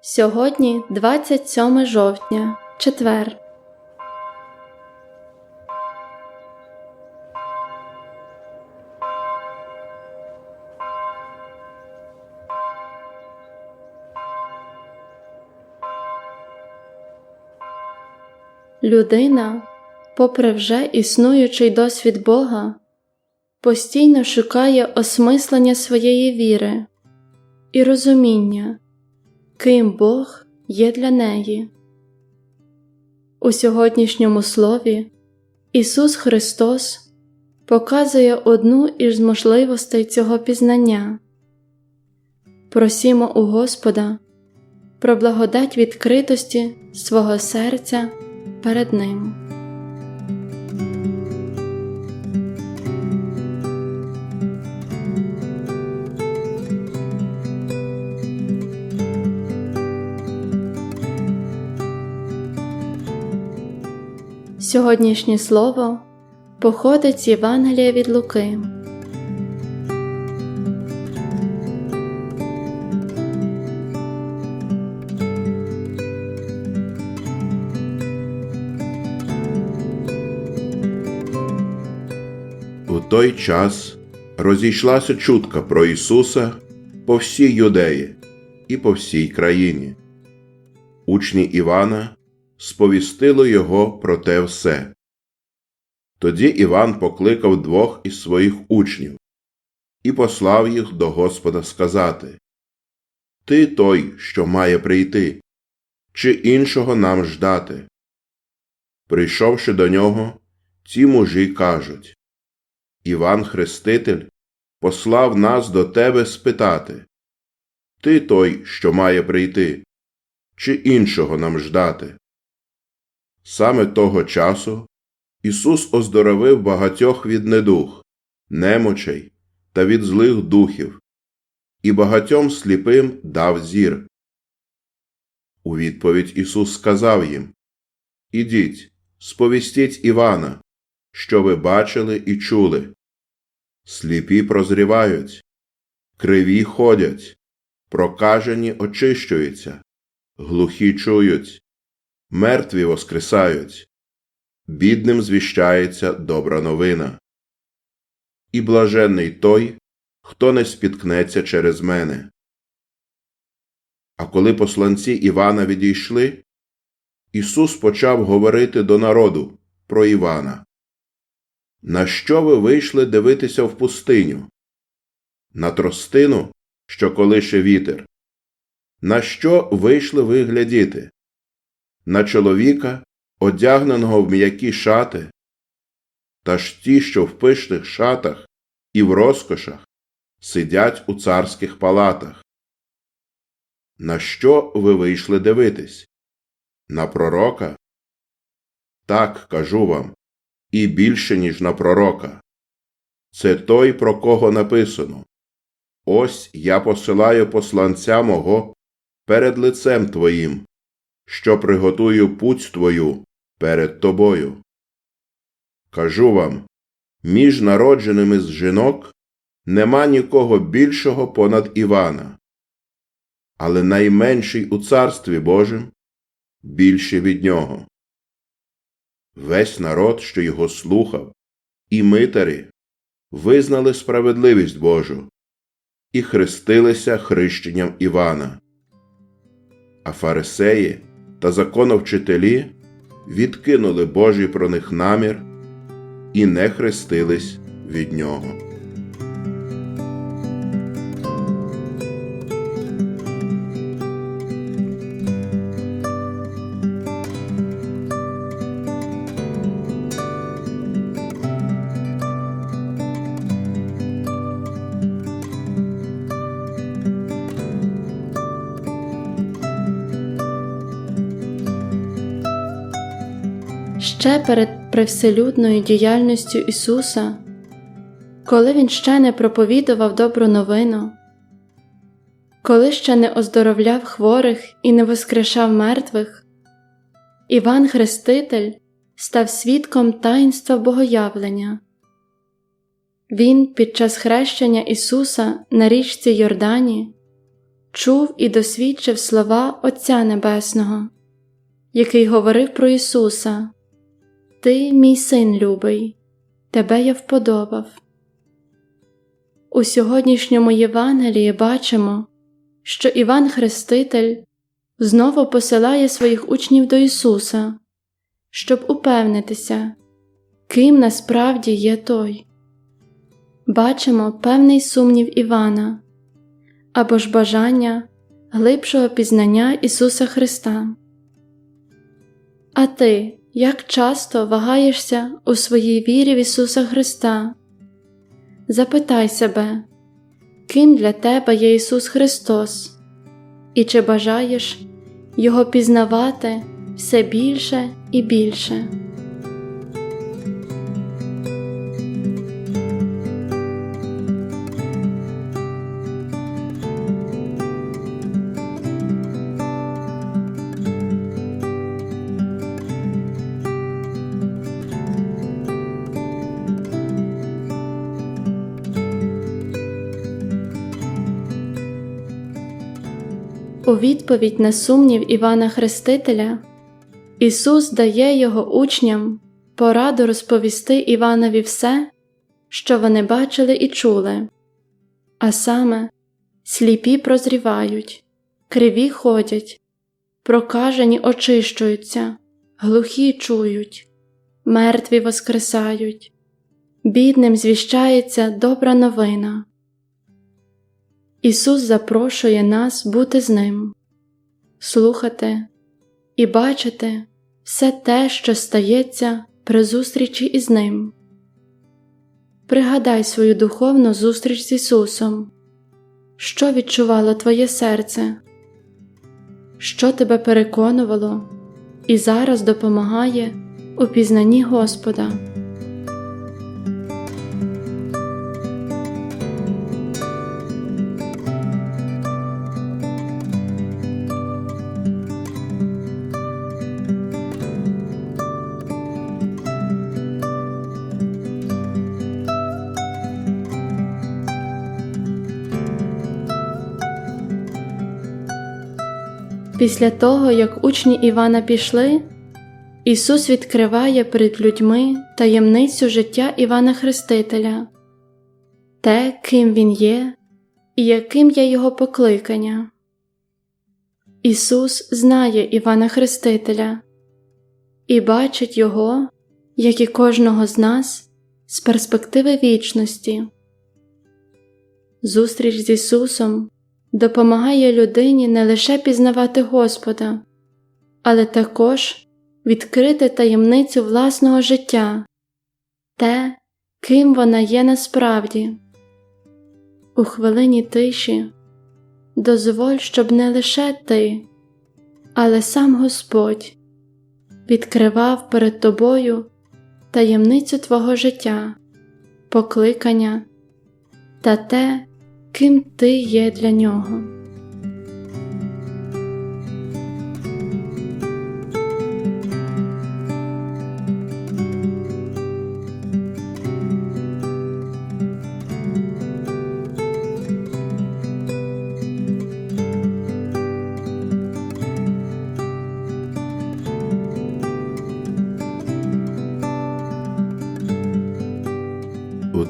Сьогодні 27 жовтня, четвер. Людина, попри вже існуючий досвід Бога, постійно шукає осмислення своєї віри і розуміння, ким Бог є для неї. У сьогоднішньому слові Ісус Христос показує одну із можливостей цього пізнання. Просімо у Господа про благодать відкритості свого серця перед Ним. Сьогоднішнє слово походить з Євангелія від Луки. У той час розійшлася чутка про Ісуса по всій Юдеї і по всій країні. Учні Івана сповістили його про те все. Тоді Іван покликав двох із своїх учнів і послав їх до Господа сказати Ти той, що має прийти, чи іншого нам ждати. Прийшовши до нього, ті мужі кажуть Іван Хреститель послав нас до тебе спитати Ти той, що має прийти, чи іншого нам ждати? Саме того часу Ісус оздоровив багатьох від недух, немочей та від злих духів, і багатьом сліпим дав зір. У відповідь Ісус сказав їм Ідіть, сповістіть Івана, що ви бачили і чули. Сліпі прозрівають, криві ходять, прокажені очищуються, глухі чують, мертві воскресають, бідним звіщається добра новина. І блаженний той, хто не спіткнеться через мене. А коли посланці Івана відійшли, Ісус почав говорити до народу про Івана. На що ви вийшли дивитися в пустиню? На тростину, що колише вітер? На що вийшли ви глядіти? На чоловіка, одягненого в м'які шати? Та ж ті, що в пишних шатах і в розкошах, сидять у царських палатах. На що ви вийшли дивитись? На пророка? Так кажу вам і більше, ніж на пророка. Це той, про кого написано Ось я посилаю посланця мого перед лицем твоїм, що приготую путь твою перед тобою. Кажу вам між народженими з жінок нема нікого більшого понад Івана, але найменший у царстві Божим більше від нього весь народ, що його слухав, і митарі визнали справедливість Божу і хрестилися хрещенням Івана. А фарисеї та законовчителі відкинули Божий про них намір і не хрестились від нього. Ще перед привселюдною діяльністю Ісуса, коли Він ще не проповідував добру новину, коли ще не оздоровляв хворих і не воскрешав мертвих, Іван Хреститель став свідком таїнства Богоявлення. Він під час хрещення Ісуса на річці Йордані чув і досвідчив слова Отця Небесного, який говорив про Ісуса Ти, мій син любий, тебе я вподобав. У сьогоднішньому Євангелії бачимо, що Іван Хреститель знову посилає своїх учнів до Ісуса, щоб упевнитися, ким насправді є Той. Бачимо певний сумнів Івана або ж бажання глибшого пізнання Ісуса Христа. А ти як часто вагаєшся у своїй вірі в Ісуса Христа? Запитай себе, ким для тебе є Ісус Христос, і чи бажаєш Його пізнавати все більше і більше. У відповідь на сумнів Івана Хрестителя Ісус дає його учням пораду розповісти Іванові все, що вони бачили і чули, а саме сліпі прозрівають, криві ходять, прокажені очищуються, глухі чують, мертві воскресають, бідним звіщається добра новина. Ісус запрошує нас бути з Ним, слухати і бачити все те, що стається при зустрічі із Ним. Пригадай свою духовну зустріч з Ісусом, що відчувало Твоє серце, що тебе переконувало і зараз допомагає у пізнанні Господа. Після того, як учні Івана пішли, Ісус відкриває перед людьми таємницю життя Івана Хрестителя, те, ким Він є і яким є Його покликання. Ісус знає Івана Хрестителя і бачить Його, як і кожного з нас, з перспективи вічності. Зустріч з Ісусом допомагає людині не лише пізнавати Господа, але також відкрити таємницю власного життя, те, ким вона є насправді. У хвилині тиші дозволь, щоб не лише ти, але сам Господь відкривав перед тобою таємницю твого життя, покликання та те, ким ти є для нього.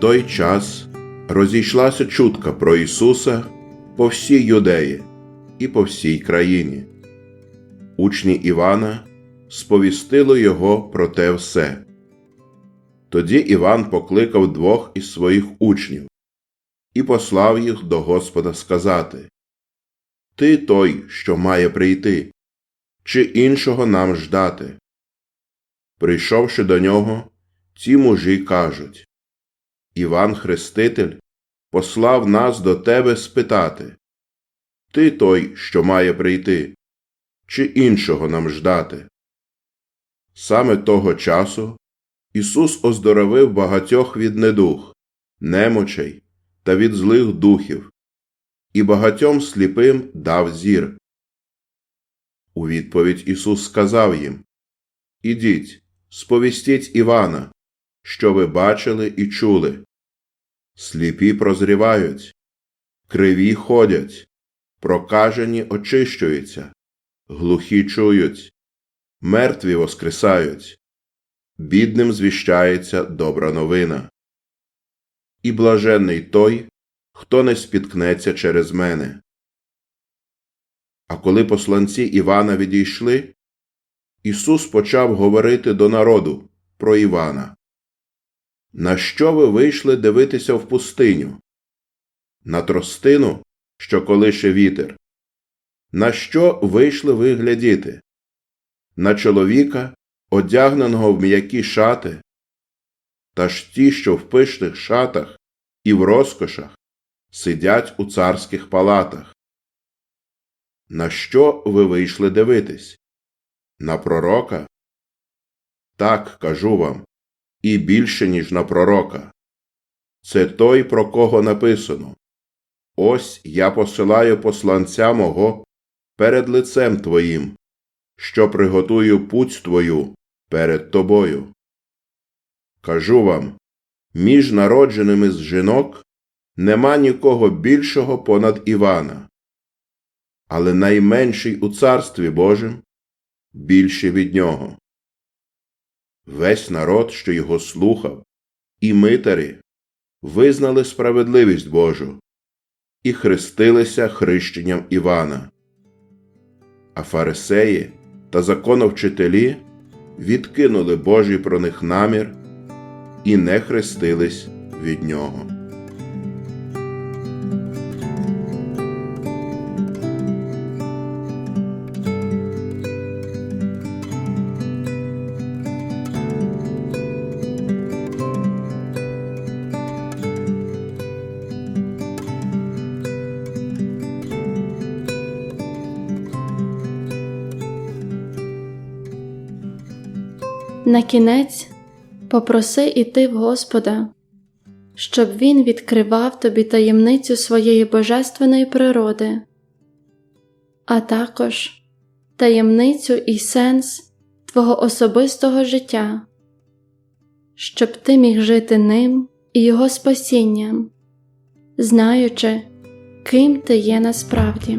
Той час розійшлася чутка про Ісуса по всій Юдеї і по всій країні. Учні Івана сповістили його про те все. Тоді Іван покликав двох із своїх учнів і послав їх до Господа сказати Ти той, що має прийти, чи іншого нам ждати. Прийшовши до нього, ці мужі кажуть Іван Хреститель послав нас до тебе спитати Ти той, що має прийти, чи іншого нам ждати? Саме того часу Ісус оздоровив багатьох від недух, немочей та від злих духів, і багатьом сліпим дав зір. У відповідь Ісус сказав їм Ідіть, сповістіть Івана, що ви бачили і чули. Сліпі прозрівають, криві ходять, прокажені очищуються, глухі чують, мертві воскресають, бідним звіщається добра новина. І блаженний той, хто не спіткнеться через мене. А коли посланці Івана відійшли, Ісус почав говорити до народу про Івана. На що ви вийшли дивитися в пустиню? На тростину, що колише вітер? На що вийшли ви глядіти? На чоловіка, одягненого в м'які шати? Та ж ті, що в пишних шатах і в розкошах, сидять у царських палатах. На що ви вийшли дивитись? На пророка? Так, кажу вам, і більше, ніж на пророка. Це той, про кого написано. Ось я посилаю посланця мого перед лицем твоїм, що приготую путь твою перед тобою. Кажу вам, між народженими з жінок нема нікого більшого понад Івана, але найменший у царстві Божим більше від нього. Весь народ, що його слухав, і митарі визнали справедливість Божу і хрестилися хрещенням Івана. А фарисеї та законовчителі відкинули Божий про них намір і не хрестились від нього. На кінець попроси іти в Господа, щоб Він відкривав тобі таємницю своєї божественної природи, а також таємницю і сенс твого особистого життя, щоб ти міг жити ним і Його спасінням, знаючи, ким ти є насправді.